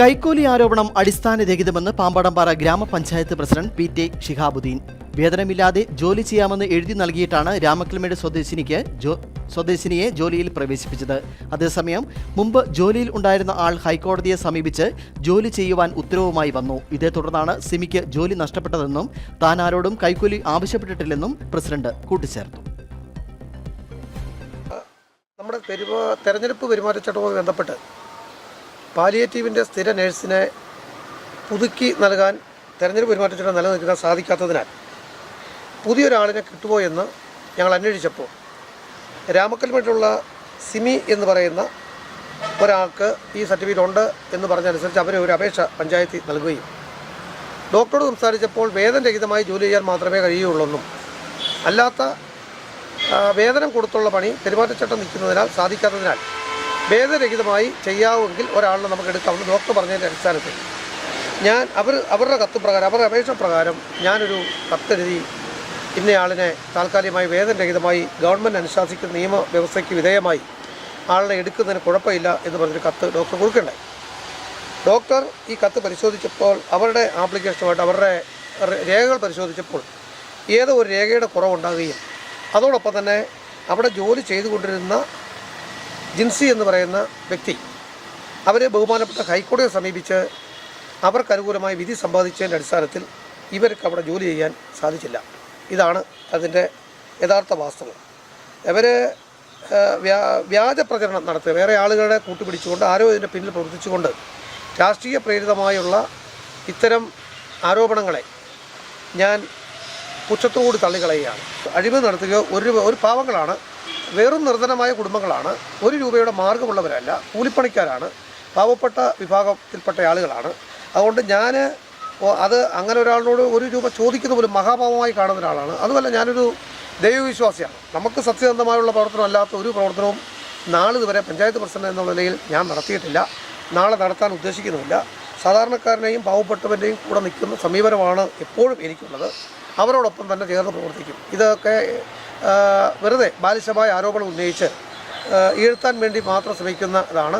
കൈക്കൂലി ആരോപണം അടിസ്ഥാനരഹിതമെന്ന് Pampadumpara grama panchayat president P T Shihabuddeen. വേതനമില്ലാതെ ജോലി ചെയ്യാമെന്ന് എഴുതി നൽകിയിട്ടാണ് രാമക്കൽമേട് സ്വദേശിനിക്ക് ജോ സ്വദേശിനിയെ ജോലിയിൽ പ്രവേശിപ്പിച്ചത്. അതേസമയം മുമ്പ് ജോലിയിൽ ഉണ്ടായിരുന്ന ആൾ ഹൈക്കോടതിയെ സമീപിച്ച് ജോലി ചെയ്യുവാൻ ഉത്തരവുമായി വന്നു. ഇതേ തുടർന്നാണ് സിമിക്ക് ജോലി നഷ്ടപ്പെട്ടതെന്നും താൻ ആരോടും കൈക്കൂലി ആവശ്യപ്പെട്ടിട്ടില്ലെന്നും പ്രസിഡന്റ് കൂട്ടിച്ചേർത്തു. നമ്മുടെ തെരഞ്ഞെടുപ്പ് പെരുമാറ്റച്ചട്ടവുമായി ബന്ധപ്പെട്ട് പാലിയേറ്റീവിന്റെ സ്ഥിര നഴ്സിനെ പുതുക്കി നൽകാൻ തെരഞ്ഞെടുപ്പ് പെരുമാറ്റച്ചട്ടം നിലനിൽക്കാൻ സാധിക്കാത്തതിനാൽ പുതിയൊരാളിനെ കിട്ടുമോ എന്ന് ഞങ്ങൾ അന്വേഷിച്ചപ്പോൾ രാമക്കൽമേട്ടുള്ള സിമി എന്ന് പറയുന്ന ഒരാൾക്ക് ഈ സർട്ടിഫിക്കറ്റ് ഉണ്ട് എന്ന് പറഞ്ഞതനുസരിച്ച് അവരെ ഒരു അപേക്ഷ പഞ്ചായത്തിൽ നൽകുകയും ഡോക്ടറോട് സംസാരിച്ചപ്പോൾ വേതനരഹിതമായി ജോലി ചെയ്യാൻ മാത്രമേ കഴിയുള്ളൂ അല്ലാത്ത വേതനം കൊടുത്തുള്ള പണി പെരുമാറ്റച്ചട്ടം നിൽക്കുന്നതിനാൽ സാധിക്കാത്തതിനാൽ വേദരഹിതമായി ചെയ്യാവുമെങ്കിൽ ഒരാളിനെ നമുക്ക് എടുക്കാവുന്ന ഡോക്ടർ പറഞ്ഞതിന്റെ അടിസ്ഥാനത്തിൽ. ഞാൻ അവർ അവരുടെ കത്ത് പ്രകാരം അവരുടെ അപേക്ഷ പ്രകാരം ഞാനൊരു കത്തെഴുതി ഇന്നയാളിനെ താൽക്കാലികമായി വേദനരഹിതമായി ഗവൺമെന്റ് അനുശാസിക്കുന്ന നിയമവ്യവസ്ഥയ്ക്ക് വിധേയമായി ആളിനെ എടുക്കുന്നതിന് കുഴപ്പമില്ല എന്ന് പറഞ്ഞൊരു കത്ത് ഡോക്ടർ കൊടുക്കണ്ടേ? ഡോക്ടർ ഈ കത്ത് പരിശോധിച്ചപ്പോൾ അവരുടെ ആപ്ലിക്കേഷനുമായിട്ട് അവരുടെ രേഖകൾ പരിശോധിച്ചപ്പോൾ ഏതോ ഒരു രേഖയുടെ കുറവുണ്ടാകുകയും അതോടൊപ്പം തന്നെ അവിടെ ജോലി ചെയ്തുകൊണ്ടിരുന്ന ജിൻസി എന്ന് പറയുന്ന വ്യക്തി. അവരെ ബഹുമാനപ്പെട്ട ഹൈക്കോടതിയെ സമീപിച്ച് അവർക്ക് അനുകൂലമായി വിധി സമ്പാദിച്ചതിന്റെ അടിസ്ഥാനത്തിൽ ഇവർക്ക് അവിടെ ജോലി ചെയ്യാൻ സാധിച്ചില്ല. ഇതാണ് അതിന്റെ യഥാർത്ഥ വാസ്തവം. ഇവർ വ്യാജ പ്രചരണം നടത്തുക. വേറെ ആളുകളെ കൂട്ടുപിടിച്ചുകൊണ്ട് ആരോ ഇതിന്റെ പിന്നിൽ പ്രവർത്തിച്ചുകൊണ്ട് രാഷ്ട്രീയ പ്രേരിതമായുള്ള ഇത്തരം ആരോപണങ്ങളെ ഞാൻ പുച്ഛത്തോട് തള്ളിക്കളയുകയാണ്. അഴിമതി നടത്തുകയോ ഒരു ഒരു പാവങ്ങളാണ് വെറും നിർധനമായ കുടുംബങ്ങളാണ്. ഒരു രൂപയുടെ മാർഗമുള്ളവരല്ല. കൂലിപ്പണിക്കാരാണ്. പാവപ്പെട്ട വിഭാഗത്തിൽപ്പെട്ട ആളുകളാണ്. അതുകൊണ്ട് ഞാൻ അത് അങ്ങനെ ഒരാളിനോട് ഒരു രൂപ ചോദിക്കുന്ന പോലും മഹാഭാവമായി കാണുന്ന ഒരാളാണ്. അതുമല്ല ഞാനൊരു ദൈവവിശ്വാസിയാണ്. നമുക്ക് സത്യസന്ധമായുള്ള പ്രവർത്തനം അല്ലാത്ത ഒരു പ്രവർത്തനവും നാളിതുവരെ പഞ്ചായത്ത് പ്രസിഡന്റ് എന്നുള്ള നിലയിൽ ഞാൻ നടത്തിയിട്ടില്ല. നാളെ നടത്താൻ ഉദ്ദേശിക്കുന്നുമില്ല. സാധാരണക്കാരനെയും പാവപ്പെട്ടവന്റെയും കൂടെ നിൽക്കുന്ന സമീപനമാണ് എപ്പോഴും എനിക്കുള്ളത്. അവരോടൊപ്പം തന്നെ ചേർന്ന് പ്രവർത്തിക്കും. ഇതൊക്കെ വെറുതെ ബാലിശമായ ആരോപണം ഉന്നയിച്ച് ഈഴ്ത്താൻ വേണ്ടി മാത്രം ശ്രമിക്കുന്ന ഇതാണ്.